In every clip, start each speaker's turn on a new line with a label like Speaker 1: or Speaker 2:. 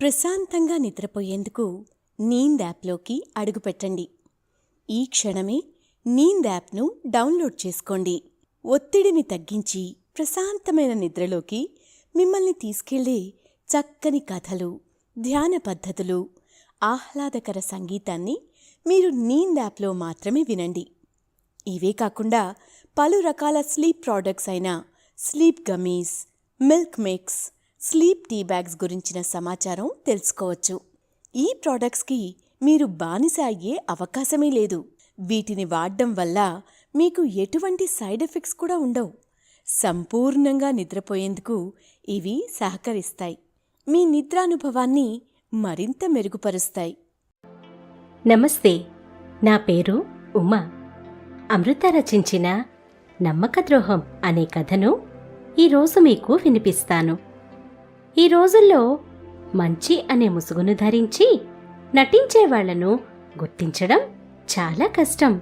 Speaker 1: ప్రశాంతంగా నిద్రపోయేందుకు నీంద్ యాప్లోకి అడుగుపెట్టండి ఈ క్షణమే నీంద్ యాప్ను డౌన్లోడ్ చేసుకోండి. ఒత్తిడిని తగ్గించి ప్రశాంతమైన నిద్రలోకి మిమ్మల్ని తీసుకెళ్ళే చక్కని కథలు ధ్యాన పద్ధతులు ఆహ్లాదకర సంగీతాన్ని మీరు నీంద్ యాప్లో మాత్రమే వినండి. ఇవే కాకుండా పలు రకాల స్లీప్ ప్రోడక్ట్స్ అయిన sleep gummies milk mix sleep tea bags గురించిన సమాచారం తెలుసుకోవచ్చు. ఈ ప్రోడక్ట్స్కి మీరు బానిస అయ్యే అవకాశమే లేదు. వీటిని వాడడం వల్ల మీకు ఎటువంటి సైడ్ ఎఫెక్ట్స్ కూడా ఉండవు. సంపూర్ణంగా నిద్రపోయేందుకు ఇవి సహకరిస్తాయి. మీ నిద్రానుభవాన్ని మరింత మెరుగుపరుస్తాయి.
Speaker 2: నమస్తే. నా పేరు ఉమా. అమృత రచించిన నమ్మకద్రోహం అనే కథను ఈరోజు మీకు వినిపిస్తాను. ఈ రోజుల్లో మంచి అనే ముసుగును ధరించి నటించే వాళ్ళను గుర్తించడం చాలా కష్టం.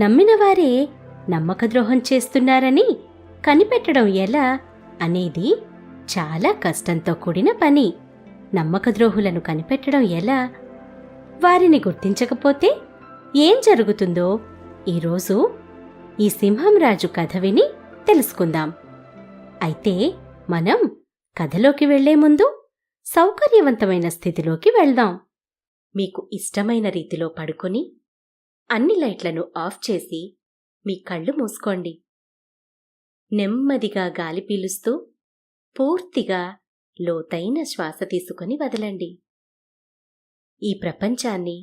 Speaker 2: నమ్మిన వారే నమ్మకద్రోహం చేస్తున్నారని కనిపెట్టడం ఎలా అనేది చాలా కష్టంతో కూడిన పని. నమ్మకద్రోహులను కనిపెట్టడం ఎలా? వారిని గుర్తించకపోతే ఏం జరుగుతుందో ఈరోజు ఈ సింహం రాజు కథ విని తెలుసుకుందాం. అయితే మనం కథలోకి వెళ్ళే ముందు సౌకర్యవంతమైన స్థితిలోకి వెళ్దాం. మీకు ఇష్టమైన రీతిలో పడుకొని అన్ని లైట్లను ఆఫ్ చేసి మీ కళ్ళు మూసుకోండి. నెమ్మదిగా గాలి పీలుస్తూ పూర్తిగా లోతైన శ్వాస తీసుకొని వదలండి. ఈ ప్రపంచాన్ని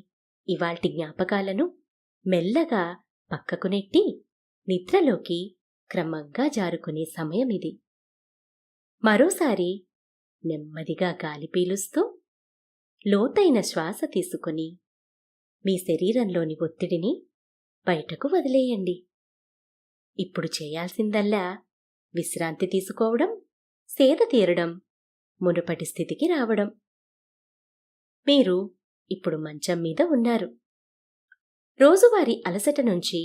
Speaker 2: ఇవాల్టి జ్ఞాపకాలను మెల్లగా పక్కకు నెట్టి నిద్రలోకి క్రమంగా జారుకునే సమయం ఇది. మరోసారి నెమ్మదిగా గాలి పీలుస్తూ లోతైన శ్వాస తీసుకుని మీ శరీరంలోని ఒత్తిడిని బయటకు వదిలేయండి. ఇప్పుడు చేయాల్సిందల్లా విశ్రాంతి తీసుకోవడం సేద తీరడం మునుపటి స్థితికి రావడం. మీరు ఇప్పుడు మంచం మీద ఉన్నారు. రోజువారీ అలసట నుంచి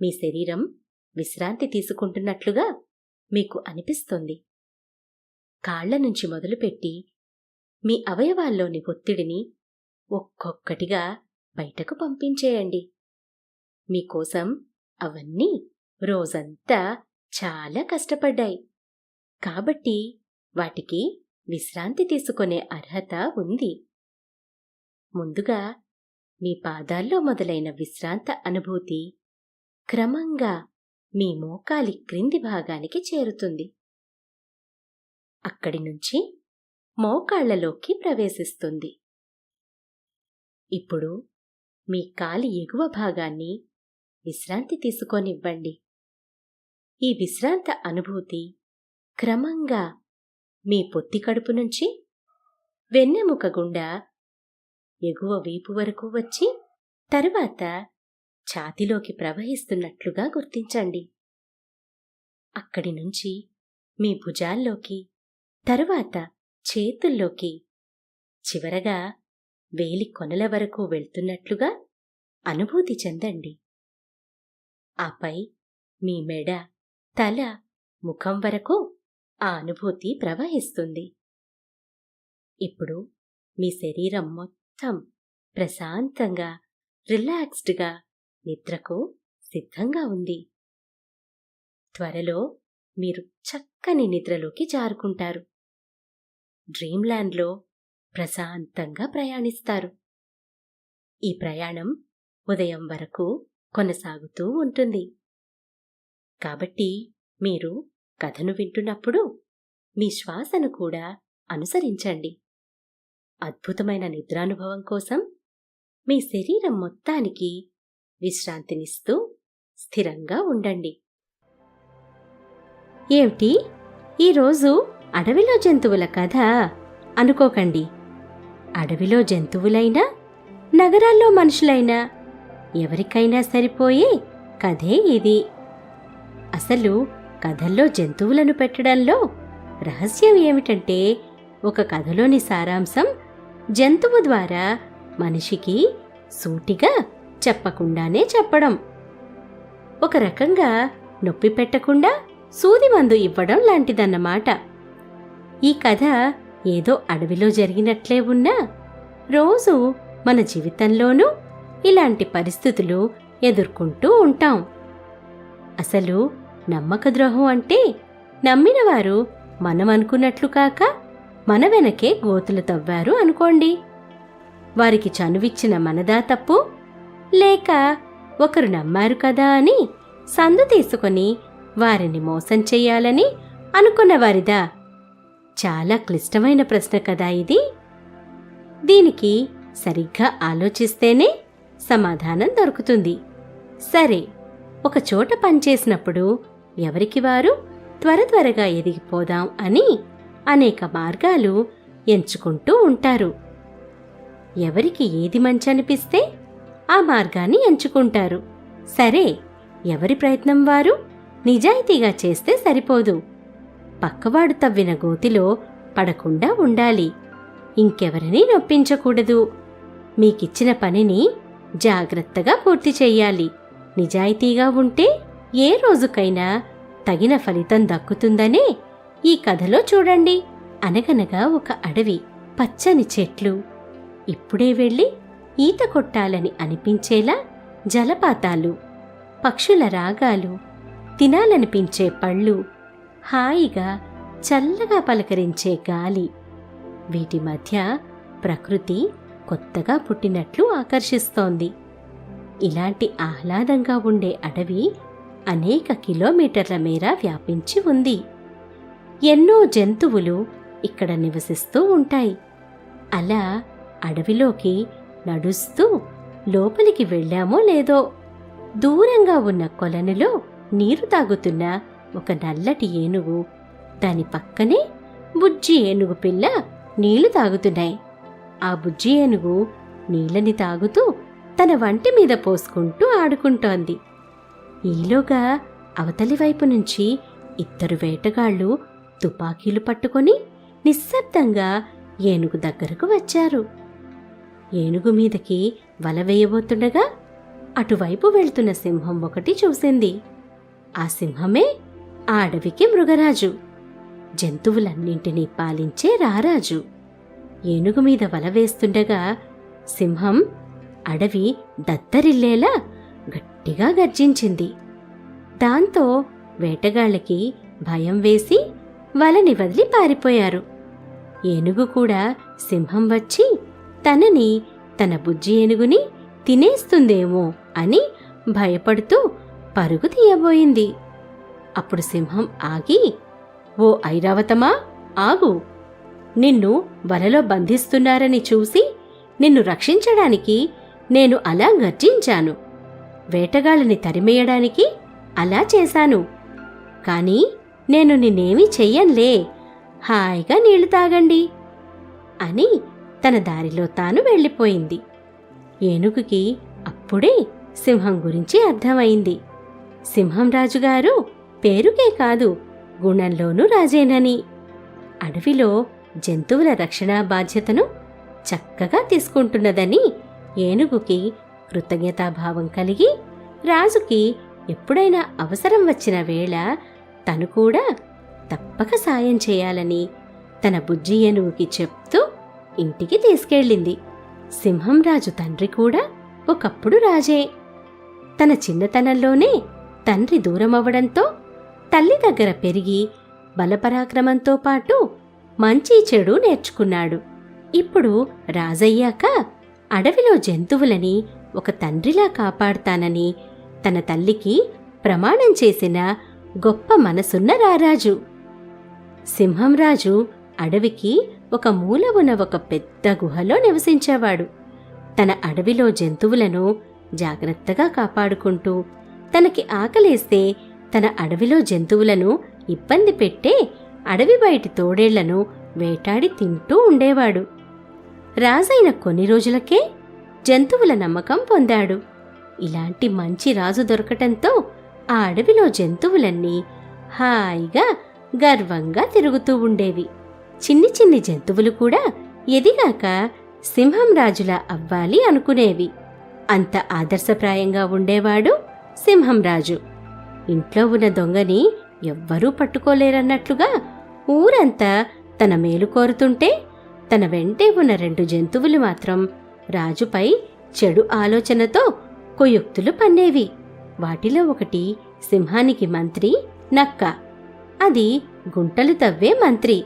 Speaker 2: మీ శరీరం విశ్రాంతి తీసుకుంటున్నట్లుగా మీకు అనిపిస్తుంది. కాళ్ళ నుంచి మొదలుపెట్టి మీ అవయవాల్లోని ఒత్తిడిని ఒక్కొక్కటిగా బయటకు పంపించేయండి. మీకోసం అవన్నీ రోజంతా చాలా కష్టపడ్డాయి. కాబట్టి వాటికి విశ్రాంతి తీసుకునే అర్హత ఉంది. ముందుగా మీ పాదాల్లో మొదలైన విశ్రాంత అనుభూతి క్రమంగా మీ మోకాలి క్రింది భాగానికి చేరుతుంది. అక్కడి నుంచి మోకాళ్ళలోకి ప్రవేశిస్తుంది. ఇప్పుడు మీ కాలి ఎగువ భాగాన్ని విశ్రాంతి తీసుకొనివ్వండి. ఈ విశ్రాంత అనుభూతి క్రమంగా మీ పొత్తి కడుపు నుంచి వెన్నెముక గుండా ఎగువ వీపు వరకు వచ్చి తరువాత ఛాతిలోకి ప్రవహిస్తున్నట్లుగా గుర్తించండి. అక్కడి నుంచి మీ భుజాల్లోకి తరువాత చేతుల్లోకి చివరగా వేలి కొనల వరకు వెళ్తున్నట్లుగా అనుభూతి చెందండి. ఆపై మీ మెడ తల ముఖం వరకు ఆ అనుభూతి ప్రవహిస్తుంది. ఇప్పుడు మీ శరీరం మొత్తం ప్రశాంతంగా రిలాక్స్డ్గా నిద్రకు సిద్ధంగా ఉంది. త్వరలో మీరు చక్కని నిద్రలోకి జారుకుంటారు. డ్రీమ్ల్యాండ్లో ప్రశాంతంగా ప్రయాణిస్తారు. ఈ ప్రయాణం ఉదయం వరకు కొనసాగుతూ ఉంటుంది. కాబట్టి మీరు కథను వింటున్నప్పుడు మీ శ్వాసను కూడా అనుసరించండి. అద్భుతమైన నిద్రానుభవం కోసం మీ శరీరం మొత్తానికి విశ్రాంతినిస్తూ స్థిరంగా ఉండండి. ఏమిటి? ఈరోజు అడవిలో జంతువుల కథ అనుకోకండి. అడవిలో జంతువులైనా నగరాల్లో మనుషులైనా ఎవరికైనా సరిపోయే కథే ఇది. అసలు కథల్లో జంతువులను పెట్టడంలో రహస్యం ఏమిటంటే ఒక కథలోని సారాంశం జంతువు ద్వారా మనిషికి సూటిగా చెప్పకుండానే చెప్పడం. ఒక రకంగా నొప్పి పెట్టకుండా సూది మందు ఇవ్వడం లాంటిదన్నమాట. ఈ కథ ఏదో అడవిలో జరిగినట్లే ఉన్నా? రోజు మన జీవితంలోనూ ఇలాంటి పరిస్థితులు ఎదుర్కొంటూ ఉంటాం. అసలు నమ్మక ద్రోహం అంటే నమ్మిన వారు మనం అనుకున్నట్లు కాక మన వెనకే గోతులు తవ్వారు అనుకోండి. వారికి చనువిచ్చిన మనదా తప్పు? లేక ఒకరు నమ్మారు కదా అని సందు తీసుకొని వారిని మోసం చెయ్యాలని అనుకున్న వారిదా? చాలా క్లిష్టమైన ప్రశ్న కదా ఇది. దీనికి సరిగ్గా ఆలోచిస్తేనే సమాధానం దొరుకుతుంది. సరే ఒక చోట పనిచేసినప్పుడు ఎవరికి వారు? త్వర త్వరగా ఎదిగిపోదాం అని అనేక మార్గాలు ఎంచుకుంటూ ఉంటారు. ఎవరికి ఏది మంచి అనిపిస్తే ఆ మార్గాన్ని ఎంచుకుంటారు. సరే ఎవరి ప్రయత్నం వారు? నిజాయితీగా చేస్తే సరిపోదు. పక్కవాడు తవ్విన గోతిలో పడకుండా ఉండాలి. ఇంకెవరిని నొప్పించకూడదు. మీకిచ్చిన పనిని జాగ్రత్తగా పూర్తి చెయ్యాలి. నిజాయితీగా ఉంటే ఏ రోజుకైనా తగిన ఫలితం దక్కుతుందనే ఈ కథలో చూడండి. అనగనగా ఒక అడవి పచ్చని చెట్లు. ఇప్పుడే వెళ్ళి ఈత కొట్టాలని అనిపించేలా జలపాతాలు పక్షుల రాగాలు తినాలనిపించే పళ్ళు హాయిగా చల్లగా పలకరించే గాలి. వీటి మధ్య ప్రకృతి కొత్తగా పుట్టినట్లు ఆకర్షిస్తోంది. ఇలాంటి ఆహ్లాదంగా ఉండే అడవి అనేక కిలోమీటర్ల మేర వ్యాపించి ఉంది. ఎన్నో జంతువులు ఇక్కడ నివసిస్తూ ఉంటాయి. అలా అడవిలోకి నడుస్తూ లోపలికి వెళ్ళామో లేదో దూరంగా ఉన్న కొలనులో నీరు తాగుతున్న ఒక నల్లటి ఏనుగు. దాని పక్కనే బుజ్జి ఏనుగు పిల్ల నీళ్ళు తాగుతున్నాయి. ఆ బుజ్జి ఏనుగు నీళ్ళని తాగుతూ తన వంటి మీద పోసుకుంటూ ఆడుకుంటోంది. ఈలోగా అవతలి వైపు నుంచి ఇద్దరు వేటగాళ్ళు తుపాకీలు పట్టుకొని నిశ్శబ్దంగా ఏనుగు దగ్గరకు వచ్చారు. ఏనుగు మీదకి వల వేయబోతుండగా అటువైపు వెళ్తున్న సింహం ఒకటి చూసింది. ఆ సింహమే ఆ అడవికి మృగరాజు. జంతువులన్నింటినీ పాలించే రారాజు. ఏనుగు మీద వల వేస్తుండగా సింహం అడవి దద్దరిల్లేలా గట్టిగా గర్జించింది. దాంతో వేటగాళ్ళకి భయం వేసి వలని వదిలి పారిపోయారు. ఏనుగు కూడా సింహం వచ్చి తనని తన బుజ్జి ఏనుగుని తినేస్తుందేమో అని భయపడుతూ పరుగు తీయబోయింది. అప్పుడు సింహం ఆగి ఓ ఐరావతమా ఆగు. నిన్ను వలలో బంధిస్తున్నారని చూసి నిన్ను రక్షించడానికి నేను అలా గర్జించాను. వేటగాళ్ళని తరిమేయడానికి అలా చేశాను. కాని నేను నిన్నేమీ చెయ్యంలే హాయిగా నీళ్ళు తాగండి అని తన దారిలో తాను వెళ్ళిపోయింది. ఏనుగుకి అప్పుడే సింహం గురించి అర్థమైంది. సింహం రాజుగారు పేరుకే కాదు గుణంలోనూ రాజేనని. అడవిలో జంతువుల రక్షణ బాధ్యతను చక్కగా తీసుకుంటున్నదని ఏనుగుకి కృతజ్ఞతాభావం కలిగి రాజుకి ఎప్పుడైనా అవసరం వచ్చిన వేళ తను కూడా తప్పక సాయం చేయాలని తన బుజ్జి ఏనుగుకి చెప్తూ ఇంటికి తీసుకెళ్ళింది. సింహం రాజు తండ్రి కూడా ఒకప్పుడు రాజే. తన చిన్నతనంలోనే తండ్రి దూరమవ్వడంతో తల్లి దగ్గర పెరిగి బలపరాక్రమంతో పాటు మంచి చెడు నేర్చుకున్నాడు. ఇప్పుడు రాజయ్యాక అడవిలో జంతువులని ఒక తండ్రిలా కాపాడుతానని తన తల్లికి ప్రమాణం చేసిన గొప్ప మనసున్న రారాజు. సింహంరాజు అడవికి ఒక మూల ఉన్న ఒక పెద్ద గుహలో నివసించేవాడు. తన అడవిలో జంతువులను జాగ్రత్తగా కాపాడుకుంటూ తనకి ఆకలేస్తే తన అడవిలో జంతువులను ఇబ్బంది పెట్టే అడవి బయటి తోడేళ్ళను వేటాడి తింటూ ఉండేవాడు. రాజైన కొన్ని రోజులకే జంతువుల నమ్మకం పొందాడు. ఇలాంటి మంచి రాజు దొరకటంతో ఆ అడవిలో జంతువులన్నీ హాయిగా గర్వంగా తిరుగుతూ ఉండేవి. చిన్ని చిన్ని జంతువులు కూడా ఎదిగాక సింహం రాజులా అవ్వాలి అనుకునేవి. అంత ఆదర్శప్రాయంగా ఉండేవాడు సింహం రాజు. ఇంట్లో ఉన్న దొంగని ఎవ్వరూ పట్టుకోలేరన్నట్లుగా ఊరంతా తన మేలు కోరుతుంటే తన వెంటే ఉన్న రెండు జంతువులు మాత్రం రాజుపై చెడు ఆలోచనతో కుయుక్తులు పన్నేవి. వాటిలో ఒకటి సింహానికి మంత్రి నక్క. అది గుంటలు తవ్వే మంత్రి.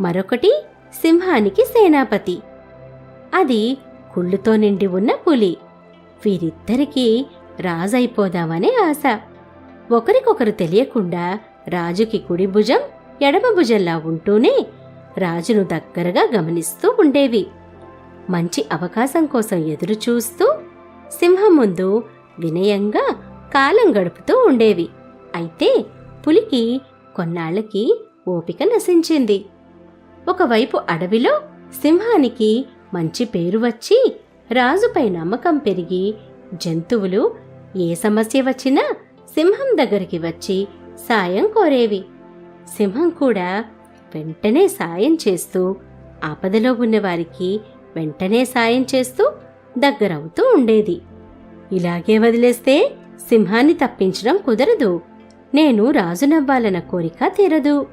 Speaker 2: మరొకటి సింహానికి సేనాపతి. అది కుళ్ళుతో నిండి ఉన్న పులి. వీరిద్దరికీ రాజైపోదామనే ఆశ. ఒకరికొకరు తెలియకుండా రాజుకి కుడి భుజం ఎడమ భుజంలా ఉంటూనే రాజును దగ్గరగా గమనిస్తూ ఉండేవి. మంచి అవకాశం కోసం ఎదురు చూస్తూ సింహం ముందు వినయంగా కాలం గడుపుతూ ఉండేవి. అయితే పులికి కొన్నాళ్ళకి ఓపిక నశించింది. ఒకవైపు అడవిలో సింహానికి మంచి పేరు వచ్చి రాజుపై నమ్మకం పెరిగి జంతువులు ఏ సమస్య వచ్చినా సింహం దగ్గరికి వచ్చి సాయం కోరేవి. సింహం కూడా వెంటనే సాయం చేస్తూ ఆపదలో ఉన్నవారికి వెంటనే సాయం చేస్తూ దగ్గరవుతూ ఉండేది. ఇలాగే వదిలేస్తే సింహాన్ని తప్పించడం కుదరదు. నేను రాజునవ్వాలన్న కోరిక తీరదు.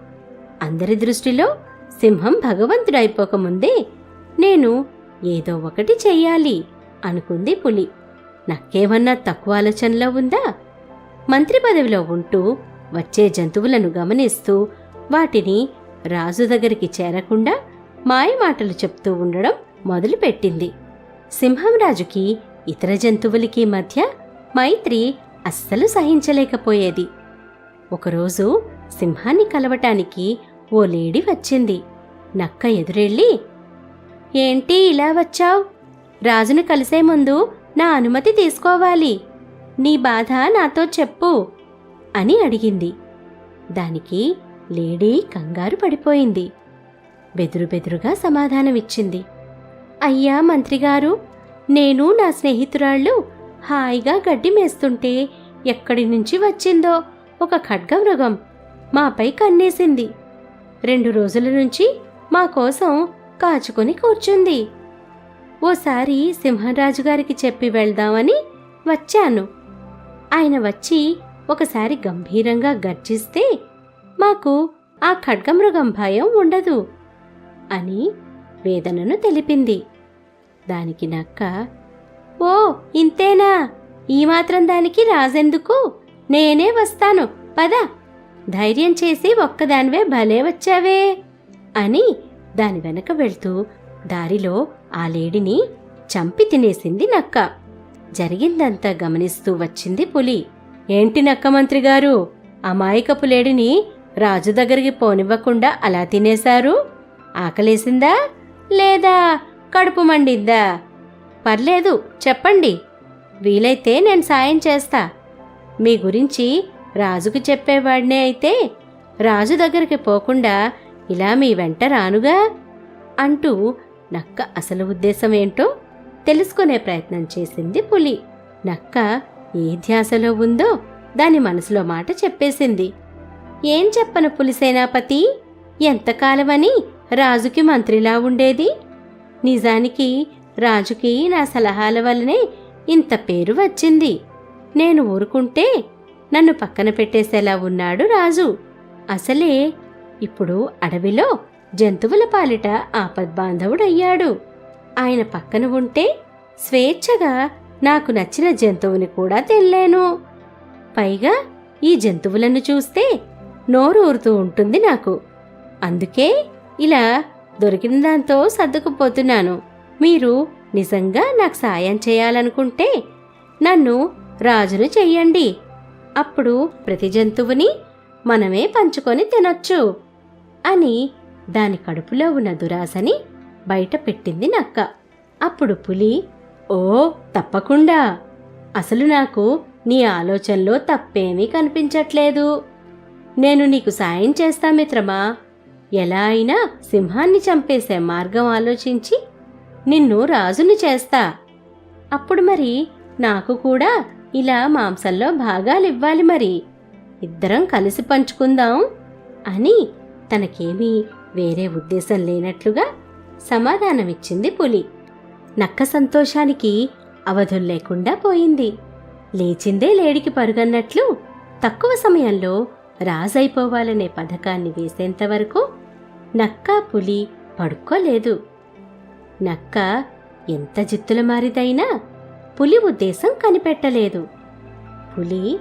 Speaker 2: అందరి దృష్టిలో సింహం భగవంతుడైపోకముందే నేను ఏదో ఒకటి చెయ్యాలి అనుకుంది పులి. నక్కేమన్నా తక్కువ ఆలోచనలో ఉందా? మంత్రి పదవిలో ఉంటూ వచ్చే జంతువులను గమనిస్తూ వాటిని రాజు దగ్గరికి చేరకుండా మాయమాటలు చెప్తూ ఉండడం మొదలుపెట్టింది. సింహం రాజుకి ఇతర జంతువులకి మధ్య మైత్రి అస్సలు సహించలేకపోయేది. ఒకరోజు సింహాన్ని కలవటానికి ఓ లేడీ వచ్చింది. నక్క ఎదురెళ్ళి ఏంటి ఇలా వచ్చావ్? రాజును కలిసే ముందు నా అనుమతి తీసుకోవాలి. నీ బాధ నాతో చెప్పు అని అడిగింది. దానికి లేడీ కంగారు పడిపోయింది. బెదురు బెదురుగా సమాధానమిచ్చింది. అయ్యా మంత్రిగారు నేను నా స్నేహితురాళ్ళు హాయిగా గడ్డి మేస్తుంటే ఎక్కడి నుంచి వచ్చిందో ఒక ఖడ్గమృగం మాపై కన్నేసింది. రెండు రోజుల నుంచి మా కోసం కాచుకొని కూర్చుంది. ఓసారి సింహరాజు గారికి చెప్పి వెళ్దామని వచ్చాను. ఆయన వచ్చి ఒకసారి గంభీరంగా గర్జిస్తే మాకు ఆ ఖడ్గమృగం భయం ఉండదు అని వేదనను తెలిపింది. దానికి నక్క ఓ ఇంతేనా? ఈ మాత్రం దానికి రాజెందుకు? నేనే వస్తాను. పద. ధైర్యం చేసి ఒక్కదానివే భలే వచ్చావే అని దాని వెనక వెళ్తూ దారిలో ఆ లేడిని చంపి తినేసింది నక్క. జరిగిందంతా గమనిస్తూ వచ్చింది పులి. ఏంటి నక్క మంత్రి గారు? అమాయకపు లేడిని రాజు దగ్గరికి పోనివ్వకుండా అలా తినేశారు? ఆకలేసిందా? లేదా కడుపు మండిందా పర్లేదు చెప్పండి. వీలైతే నేను సాయం చేస్తా. మీ గురించి రాజుకు చెప్పేవాడినే అయితే రాజు దగ్గరికి పోకుండా ఇలా మీ వెంట రానుగా? అంటూ నక్క అసలు ఉద్దేశం ఏంటో తెలుసుకునే ప్రయత్నం చేసింది పులి. నక్క ఏ ధ్యాసలో ఉందో దాని మనసులో మాట చెప్పేసింది. ఏం చెప్పను పులి సేనాపతి? ఎంతకాలమని రాజుకి మంత్రిలా ఉండేది? నిజానికి రాజుకి నా సలహాల వల్లనే ఇంత పేరు వచ్చింది. నేను ఊరుకుంటే నన్ను పక్కన పెట్టేసేలా ఉన్నాడు రాజు. అసలే ఇప్పుడు అడవిలో జంతువుల పాలిట ఆపద్బాంధవుడయ్యాడు. ఆయన పక్కన ఉంటే స్వేచ్ఛగా నాకు నచ్చిన జంతువుని కూడా తెల్లాను. పైగా ఈ జంతువులను చూస్తే నోరు ఊరుతూ ఉంటుంది నాకు. అందుకే ఇలా దొరికిన దాంతో సర్దుకుపోతున్నాను. మీరు నిజంగా నాకు సాయం చేయాలనుకుంటే నన్ను రాజును చెయ్యండి. అప్పుడు ప్రతి జంతువుని మనమే పంచుకొని తినొచ్చు అని దాని కడుపులో ఉన్న దురాశని బయట పెట్టింది నక్క. అప్పుడు పులి ఓ తప్పకుండా. అసలు నాకు నీ ఆలోచనలో తప్పేమీ కనిపించట్లేదు. నేను నీకు సాయం చేస్తా మిత్రమా. ఎలా అయినా సింహాన్ని చంపేసే మార్గం ఆలోచించి నిన్ను రాజుని చేస్తా. అప్పుడు మరి నాకు కూడా ఇలా మాంసంలో భాగాలివ్వాలి మరి. ఇద్దరం కలిసి పంచుకుందాం అని తనకేమీ వేరే ఉద్దేశం లేనట్లుగా సమాధానమిచ్చింది పులి. నక్క సంతోషానికి అవధులు లేకుండా పోయింది. లేచిందే లేడికి పరుగన్నట్లు తక్కువ సమయంలో రాజైపోవాలనే పథకాన్ని వేసేంతవరకు నక్క పులి పడుకోలేదు. నక్క ఎంత జిత్తుల మారిదైనా పులి ఉద్దేశం కనిపెట్టలేదు. పులి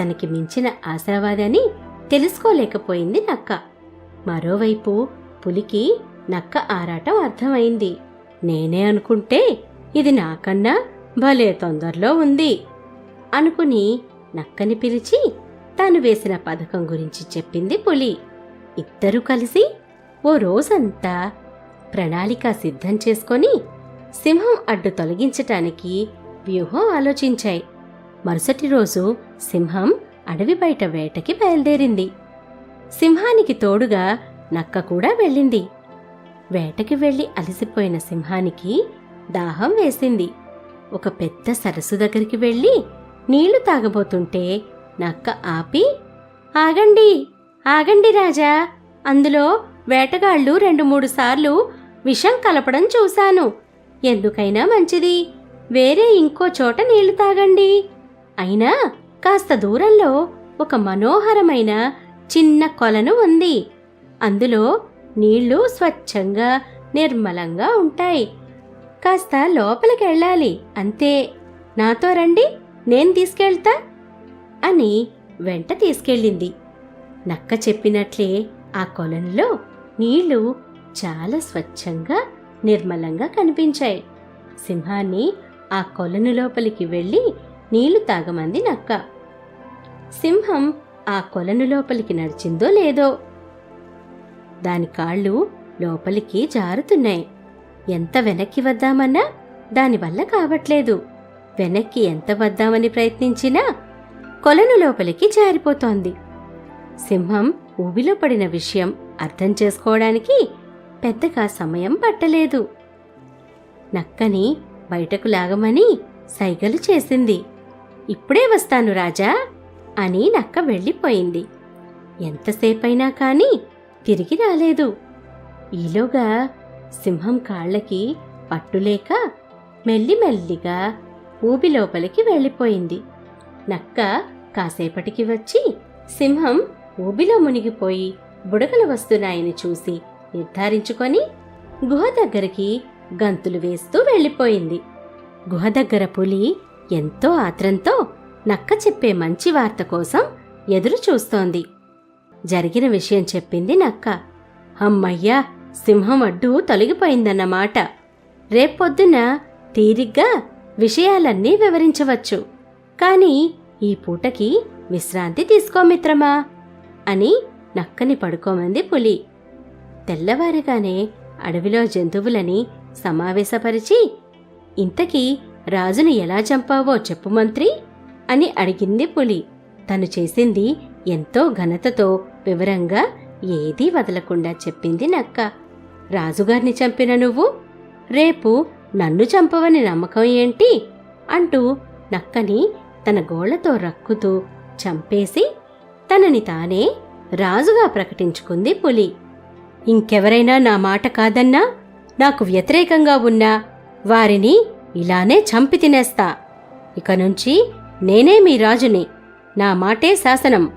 Speaker 2: తనకి మించిన ఆశావాదని తెలుసుకోలేకపోయింది నక్క. మరోవైపు పులికి నక్క ఆరాటం అర్థమైంది. నేనే అనుకుంటే ఇది నాకన్నా భలే తొందరలో ఉంది అనుకుని నక్కని పిలిచి తాను వేసిన పథకం గురించి చెప్పింది పులి. ఇద్దరూ కలిసి ఓ రోజంతా ప్రణాళిక సిద్ధం చేసుకొని సింహం అడ్డు తొలగించటానికి వ్యూహం ఆలోచించాయి. మరుసటి రోజు సింహం అడవి బయట వేటకి బయలుదేరింది. సింహానికి తోడుగా నక్క కూడా వెళ్ళింది. వేటకి వెళ్ళి అలసిపోయిన సింహానికి దాహం వేసింది. ఒక పెద్ద సరస్సు దగ్గరికి వెళ్ళి నీళ్ళు తాగబోతుంటే నక్క ఆపి ఆగండి ఆగండి రాజా. అందులో వేటగాళ్ళు రెండు మూడు సార్లు విషం కలపడం చూశాను. ఎందుకైనా మంచిది. వేరే ఇంకో చోట నీళ్ళు తాగండి. అయినా కాస్త దూరంలో ఒక మనోహరమైన చిన్న కొలను ఉంది. అందులో నీళ్ళు స్వచ్ఛంగా నిర్మలంగా ఉంటాయి. కాస్త లోపలికి వెళ్ళాలి అంతే. నాతో రండి నేను తీసుకెళ్తా అని వెంట తీసుకెళ్ళింది. నక్క చెప్పినట్లే ఆ కొలనులో నీళ్ళు చాలా స్వచ్ఛంగా నిర్మలంగా కనిపించాయి. సింహాన్ని ఆ కొలను లోపలికి వెళ్ళి నీళ్ళు తాగమంది నక్క. సింహం ఆ కొలను లోపలికి నడిచిందో లేదో దాని కాళ్ళు లోపలికి జారుతున్నాయి. ఎంత వెనక్కి వద్దామన్నా దానివల్ల కావట్లేదు. వెనక్కి ఎంత వద్దామని ప్రయత్నించినా కొలను లోపలికి జారిపోతోంది. సింహం ఊబిలో పడిన విషయం అర్థం చేసుకోవడానికి పెద్దగా సమయం పట్టలేదు. నక్కని బయటకు లాగమని సైగలు చేసింది. ఇప్పుడే వస్తాను రాజా అని నక్క వెళ్ళిపోయింది. ఎంతసేపైనా కానీ తిరిగి రాలేదు. ఈలోగా సింహం కాళ్ళకి పట్టులేక మెల్లిమెల్లిగా ఊబి లోపలికి వెళ్ళిపోయింది. నక్క కాసేపటికి వచ్చి సింహం ఊబిలో మునిగిపోయి బుడగలు వస్తున్నాయని చూసి నిర్ధారించుకొని గుహ దగ్గరికి గంతులు వేస్తూ వెళ్ళిపోయింది. గుహ దగ్గర పులి ఎంతో ఆత్రంతో నక్క చెప్పే మంచి వార్త కోసం ఎదురు చూస్తోంది జరిగిన విషయం చెప్పింది నక్క. అమ్మయ్యా సింహం అడ్డు తొలగిపోయిందన్నమాట. రేపొద్దున తీరిగ్గా విషయాలన్నీ వివరించవచ్చు. కాని ఈ పూటకి విశ్రాంతి తీసుకో మిత్రమా? అని నక్కని పడుకోమంది పులి. తెల్లవారగానే అడవిలో జంతువులని సమావేశపరిచి ఇంతకీ రాజును ఎలా చంపావో చెప్పు మంత్రి అని అడిగింది పులి. తను చేసింది ఎంతో ఘనతతో వివరంగా ఏదీ వదలకుండా చెప్పింది నక్క. రాజుగారిని చంపిన నువ్వు? రేపు నన్ను చంపవని నమ్మకం ఏంటి? అంటూ నక్కని తన గోళ్ళతో రక్కుతూ చంపేసి తనని తానే రాజుగా ప్రకటించుకుంది పులి. ఇంకెవరైనా నా మాట కాదన్నా? నాకు వ్యతిరేకంగా ఉన్నా? వారిని ఇలానే చంపి తినేస్తా. ఇక నుంచి నేనే మీ రాజుని. నా మాటే శాసనం.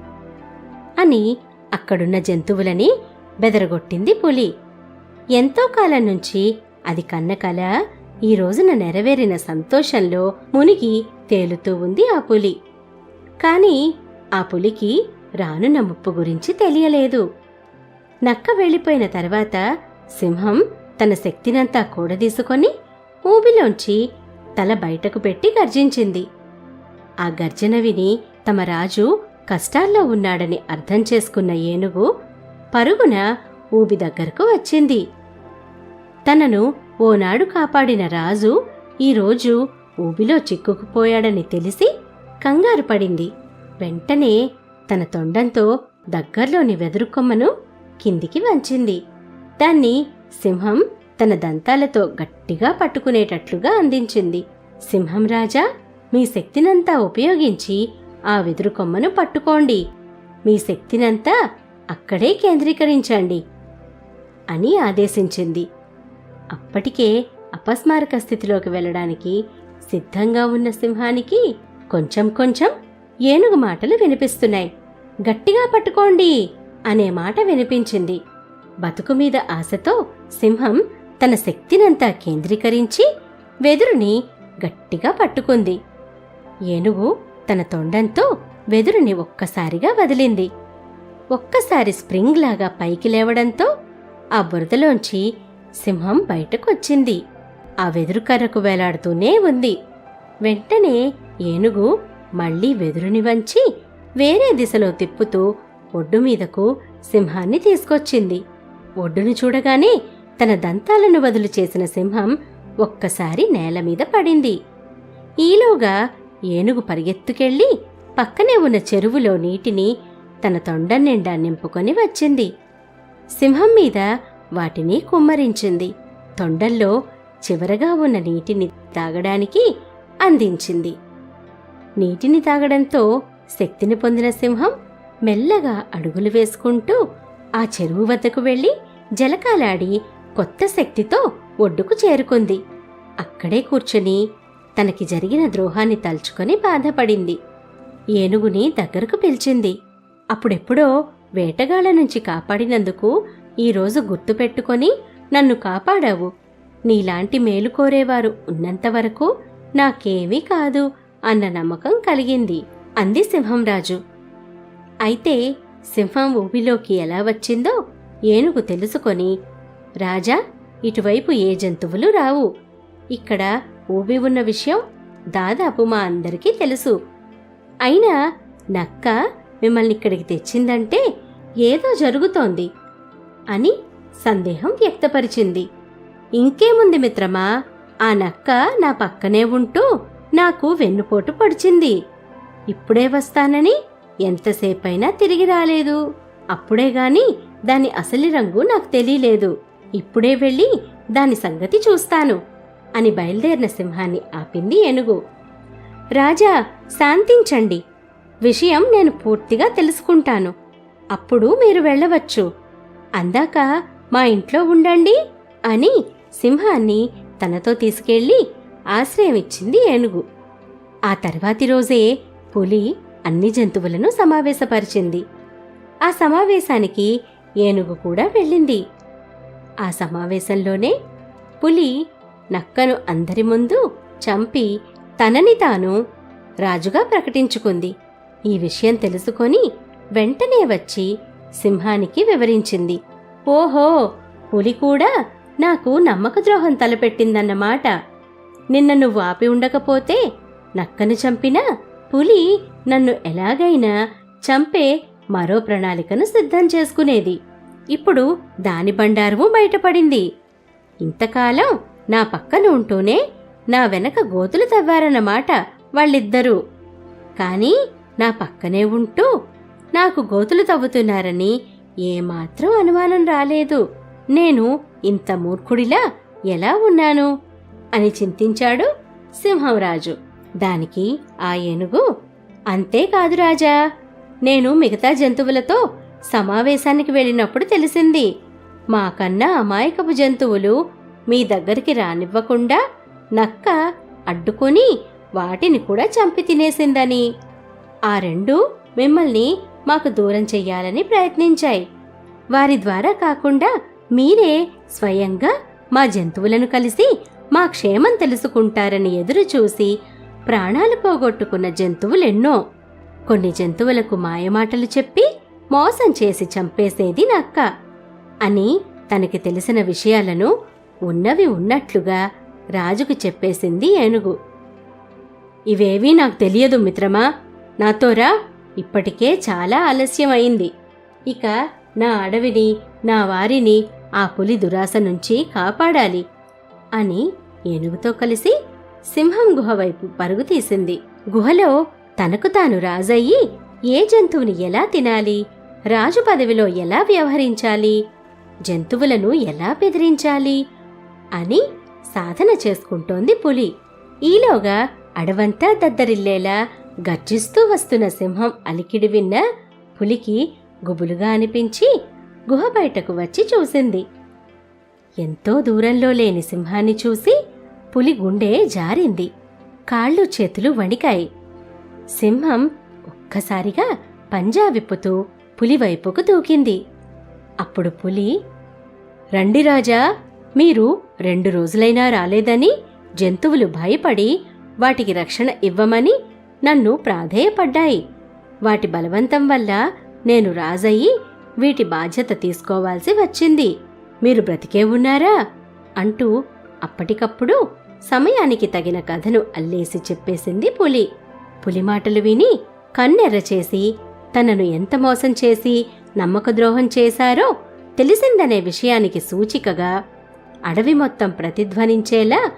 Speaker 2: అని అక్కడున్న జంతువులని బెదరగొట్టింది పులి. ఎంతో కాలం నుంచి అది కన్న కల ఈ రోజున నెరవేరిన సంతోషంలో మునిగి తేలుతూ ఉంది ఆ పులి. కాని ఆ పులికి రానున్న ముప్పు గురించి తెలియలేదు. నక్క వెళ్ళిపోయిన తర్వాత సింహం తన శక్తినంతా కూడదీసుకొని ఊబిలోంచి తల బయటకు పెట్టి గర్జించింది. ఆ గర్జన విని తమ రాజు కష్టాల్లో ఉన్నాడని అర్థం చేసుకున్న ఏనుగు పరుగున ఊబి దగ్గరకు వచ్చింది. తనను ఓనాడు కాపాడిన రాజు ఈరోజు ఊబిలో చిక్కుకుపోయాడని తెలిసి కంగారు పడింది. వెంటనే తన తొండంతో దగ్గర్లోని వెదురు కొమ్మను కిందికి వంచింది. దాన్ని సింహం తన దంతాలతో గట్టిగా పట్టుకునేటట్లుగా అందించింది. సింహం రాజా మీ శక్తినంతా ఉపయోగించి ఆ వెదురు కొమ్మను పట్టుకోండి. మీ శక్తినంతా అక్కడే కేంద్రీకరించండి అని ఆదేశించింది. అప్పటికే అపస్మారక స్థితిలోకి వెళ్ళడానికి సిద్ధంగా ఉన్న సింహానికి కొంచెం కొంచెం ఏనుగు మాటలు వినిపిస్తున్నాయి. గట్టిగా పట్టుకోండి అనే మాట వినిపించింది. బతుకు మీద ఆశతో సింహం తన శక్తినంతా కేంద్రీకరించి వెదురుని గట్టిగా పట్టుకుంది. ఏనుగు తన తొండంతో వెదురుని ఒక్కసారిగా వదిలింది. ఒక్కసారి స్ప్రింగ్ లాగా పైకి లేవడంతో ఆ బురదలోంచి సింహం బయటకొచ్చింది. ఆ వెదురు కర్రకు వేలాడుతూనే ఉంది. వెంటనే ఏనుగు మళ్ళీ వెదురుని వంచి వేరే దిశలో తిప్పుతూ ఒడ్డు మీదకు సింహాన్ని తీసుకొచ్చింది. ఒడ్డును చూడగానే తన దంతాలను వదులు చేసిన సింహం ఒక్కసారి నేల మీద పడింది. ఈలోగా ఏనుగు పరిగెత్తుకెళ్ళి పక్కనే ఉన్న చెరువులో నీటిని తన తొండ నిండా నింపుకొని వచ్చింది. సింహం మీద వాటిని కుమ్మరించింది. తొండల్లో చివరగా ఉన్న నీటిని తాగడానికి అందించింది. నీటిని తాగడంతో శక్తిని పొందిన సింహం మెల్లగా అడుగులు వేసుకుంటూ ఆ చెరువు వద్దకు వెళ్ళి జలకాలాడి కొత్త శక్తితో ఒడ్డుకు చేరుకుంది. అక్కడే కూర్చుని తనకి జరిగిన ద్రోహాన్ని తలుచుకొని బాధపడింది. ఏనుగుని దగ్గరకు పిలిచింది. అప్పుడెప్పుడో వేటగాళ్ళ నుంచి కాపాడినందుకు ఈరోజు గుర్తుపెట్టుకొని నన్ను కాపాడావు. నీలాంటి మేలు కోరేవారు ఉన్నంతవరకు నాకేమీ కాదు అన్న నమ్మకం కలిగింది అంది సింహంరాజు. అయితే సింహం ఊబిలోకి ఎలా వచ్చిందో ఏనుగు తెలుసుకొని రాజా ఇటువైపు ఏ జంతువులు రావు. ఇక్కడ ఊబి ఉన్న విషయం దాదాపు మా అందరికీ తెలుసు. అయినా నక్క మిమ్మల్ని ఇక్కడికి తెచ్చిందంటే ఏదో జరుగుతోంది అని సందేహం వ్యక్తపరిచింది. ఇంకేముంది మిత్రమా? ఆ నక్క నా పక్కనే ఉంటూ నాకు వెన్నుపోటు పడిచింది. ఇప్పుడే వస్తానని ఎంతసేపైనా తిరిగి రాలేదు. అప్పుడే గాని దాని అసలి రంగు నాకు తెలియలేదు. ఇప్పుడే వెళ్ళి దాని సంగతి చూస్తాను. అని బయలుదేరిన సింహాన్ని ఆపింది ఏనుగు. రాజా శాంతించండి. విషయం నేను పూర్తిగా తెలుసుకుంటాను. అప్పుడు మీరు వెళ్ళవచ్చు. అందాక మా ఇంట్లో ఉండండి అని సింహాన్ని తనతో తీసుకెళ్ళి ఆశ్రయం ఇచ్చింది ఏనుగు. ఆ తర్వాతి రోజే పులి అన్ని జంతువులను సమావేశపరిచింది. ఆ సమావేశానికి ఏనుగు కూడా వెళ్ళింది. ఆ సమావేశంలోనే పులి నక్కను అందరి ముందు చంపి తనని తాను రాజుగా ప్రకటించుకుంది. ఈ విషయం తెలుసుకొని వెంటనే వచ్చి సింహానికి వివరించింది. ఓహో పులి కూడా నాకు నమ్మకద్రోహం తలపెట్టిందన్నమాట. నిన్న నువ్వు ఆపి ఉండకపోతే నక్కను చంపినా పులి నన్ను ఎలాగైనా చంపే మరో ప్రణాళికను సిద్ధం చేసుకునేది. ఇప్పుడు దాని బండారము బయటపడింది. ఇంతకాలం నా పక్కన ఉంటూనే నా వెనక గోతులు తవ్వారన్నమాట వాళ్ళిద్దరూ. కానీ నా పక్కనే ఉంటూ నాకు గోతులు తవ్వుతున్నారని ఏమాత్రం అనుమానం రాలేదు. నేను ఇంత మూర్ఖుడిలా ఎలా ఉన్నాను? అని చింతించాడు సింహంరాజు. దానికి ఆ ఏనుగు అంతేకాదు రాజా నేను మిగతా జంతువులతో సమావేశానికి వెళ్ళినప్పుడు తెలిసింది. మాకన్నా అమాయకపు జంతువులు మీ దగ్గరికి రానివ్వకుండా నక్క అడ్డుకొని వాటిని కూడా చంపి తినేసిందని. ఆ రెండు మిమ్మల్ని మాకు దూరం చెయ్యాలని ప్రయత్నించాయి. వారి ద్వారా కాకుండా మీరే స్వయంగా మా జంతువులను కలిసి మా క్షేమం తెలుసుకుంటారని ఎదురు చూసి ప్రాణాలు పోగొట్టుకున్న జంతువులెన్నో కొన్ని జంతువులకు మాయమాటలు చెప్పి మోసం చేసి చంపేసేది నక్క అని తనకి తెలిసిన విషయాలను ఉన్నవి ఉన్నట్లుగా రాజుకు చెప్పేసింది ఏనుగు. ఇవేవీ నాకు తెలియదు మిత్రమా నాతోరా ఇప్పటికే చాలా ఆలస్యం అయింది ఇక నా అడవిని నా వారిని ఆ పులి దురాశ నుంచి కాపాడాలి అని ఏనుగుతో కలిసి సింహం గుహ వైపు పరుగు తీసింది. గుహలో తనకు తాను రాజయ్యి ఏ జంతువుని ఎలా తినాలి రాజు పదవిలో ఎలా వ్యవహరించాలి జంతువులను ఎలా బెదిరించాలి అని సాధన చేసుకుంటోంది పులి. ఈలోగా అడవంతా దద్దరిల్లేలా గర్జిస్తూ వస్తున్న సింహం అలికిడి విన్న పులికి గుబులుగా అనిపించి గుహ బయటకు వచ్చి చూసింది. ఎంతో దూరంలో లేని సింహాన్ని చూసి పులి గుండె జారింది. కాళ్ళు చేతులు వణికాయి. సింహం ఒక్కసారిగా పంజా విప్పుతూ పులి వైపుకు దూకింది. అప్పుడు పులి రండి రాజా మీరు రెండు రోజులైనా రాలేదని జంతువులు భయపడి వాటికి రక్షణ ఇవ్వమని నన్ను ప్రాధేయపడ్డాయి. వాటి బలవంతం వల్ల నేను రాజయ్యి వీటి బాధ్యత తీసుకోవాల్సి వచ్చింది. మీరు బ్రతికే ఉన్నారా? అంటూ అప్పటికప్పుడు సమయానికి తగిన కథను అల్లేసి చెప్పేసింది పులి. పులి మాటలు విని కన్నెర్ర చేసి తనను ఎంత మోసం చేసి నమ్మకద్రోహం చేశారో తెలిసిందనే విషయానికి సూచికగా అడవి మొత్తం ప్రతిధ్వనించేలా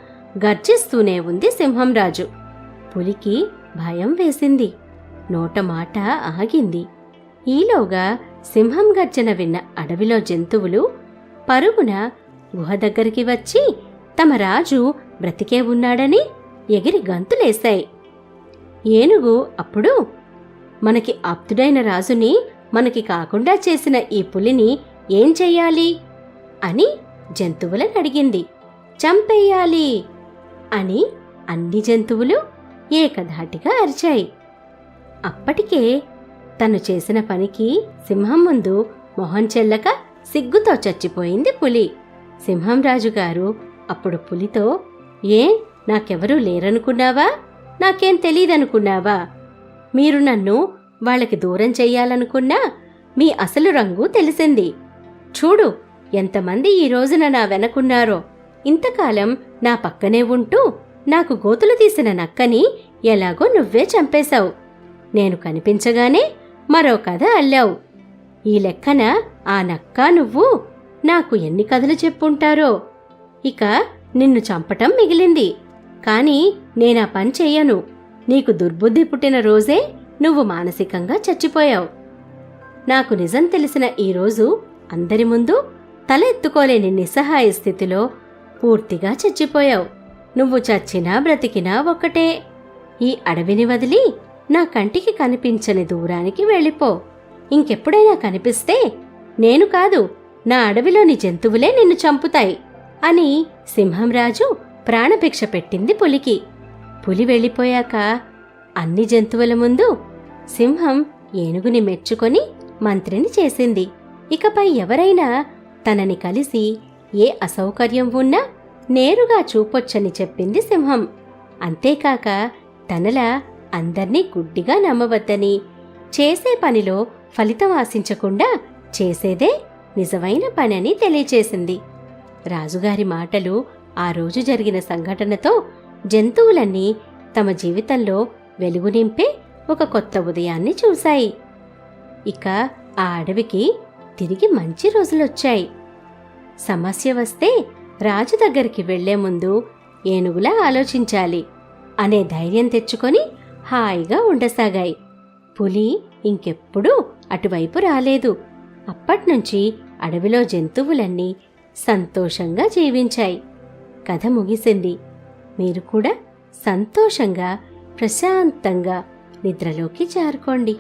Speaker 2: గర్జిస్తూనే ఉంది సింహంరాజు. పులికి భయం వేసింది. నోట మాట ఆగింది. ఈలోగా సింహం గర్జన విన్న అడవిలో జంతువులు పరుగున గుహ దగ్గరికి వచ్చి తమ రాజు బ్రతికే ఉన్నాడని ఎగిరి గంతులేశాయి. ఏనుగు అప్పుడు మనకి ఆప్తుడైన రాజుని మనకి కాకుండా చేసిన ఈ పులిని ఏం చెయ్యాలి? అని జంతువులను అడిగింది. చంపేయాలి అని అన్ని జంతువులు ఏకధాటిగా అరిచాయి. అప్పటికే తను చేసిన పనికి సింహం ముందు మొహం చెల్లక సిగ్గుతో చచ్చిపోయింది పులి. సింహం రాజుగారు అప్పుడు పులితో ఏ నాకెవరూ లేరనుకున్నావా? నాకేం తెలీదనుకున్నావా? మీరు నన్ను వాళ్ళకి దూరం చెయ్యాలనుకున్నా మీ అసలు రంగు తెలిసింది. చూడు ఎంతమంది ఈ రోజున నా వెనకున్నారో. ఇంతకాలం నా పక్కనే ఉంటూ నాకు గోతులు తీసిన నక్కని ఎలాగో నువ్వే చంపేశావు. నేను కనిపించగానే మరో కథ అల్లావు. ఈ లెక్కన ఆ నక్క నువ్వు నాకు ఎన్ని కథలు చెప్పుంటారో. ఇక నిన్ను చంపటం మిగిలింది. కాని నేనా పని చెయ్యను. నీకు దుర్బుద్ధి పుట్టిన రోజే నువ్వు మానసికంగా చచ్చిపోయావు. నాకు నిజం తెలిసిన ఈ రోజు అందరి ముందు తల ఎత్తుకోలేని నిస్సహాయ స్థితిలో పూర్తిగా చచ్చిపోయావు. నువ్వు చచ్చినా బ్రతికినా ఒక్కటే. ఈ అడవిని వదిలి నా కంటికి కనిపించని దూరానికి వెళ్ళిపో. ఇంకెప్పుడైనా కనిపిస్తే నేను కాదు నా అడవిలోని జంతువులే నిన్ను చంపుతాయి అని సింహంరాజు ప్రాణభిక్ష పెట్టింది పులికి. పులి వెళ్ళిపోయాక అన్ని జంతువుల ముందు సింహం ఏనుగుని మెచ్చుకొని మంత్రిని చేసింది. ఇకపై ఎవరైనా తనని కలిసి ఏ అసౌకర్యం ఉన్నా నేరుగా చూపొచ్చని చెప్పింది సింహం. అంతేకాక తనలా అందర్నీ గుడ్డిగా నమ్మవద్దని. చేసే పనిలో ఫలితం ఆశించకుండా చేసేదే నిజమైన పని అని తెలియచేసింది. రాజుగారి మాటలు ఆ రోజు జరిగిన సంఘటనతో జంతువులన్నీ తమ జీవితంలో వెలుగు నింపే ఒక కొత్త ఉదయాన్ని చూశాయి. ఇక ఆ అడవికి తిరిగి మంచి రోజులొచ్చాయి. సమస్య వస్తే రాజు దగ్గరికి వెళ్ళే ముందు ఏనుగులా ఆలోచించాలి అనే ధైర్యం తెచ్చుకొని హాయిగా ఉండసాగాయి. పులి ఇంకెప్పుడూ అటువైపు రాలేదు. అప్పట్నుంచి అడవిలో జంతువులన్నీ సంతోషంగా జీవించాయి. కథ ముగిసింది. మీరు కూడా సంతోషంగా ప్రశాంతంగా నిద్రలోకి జారుకోండి.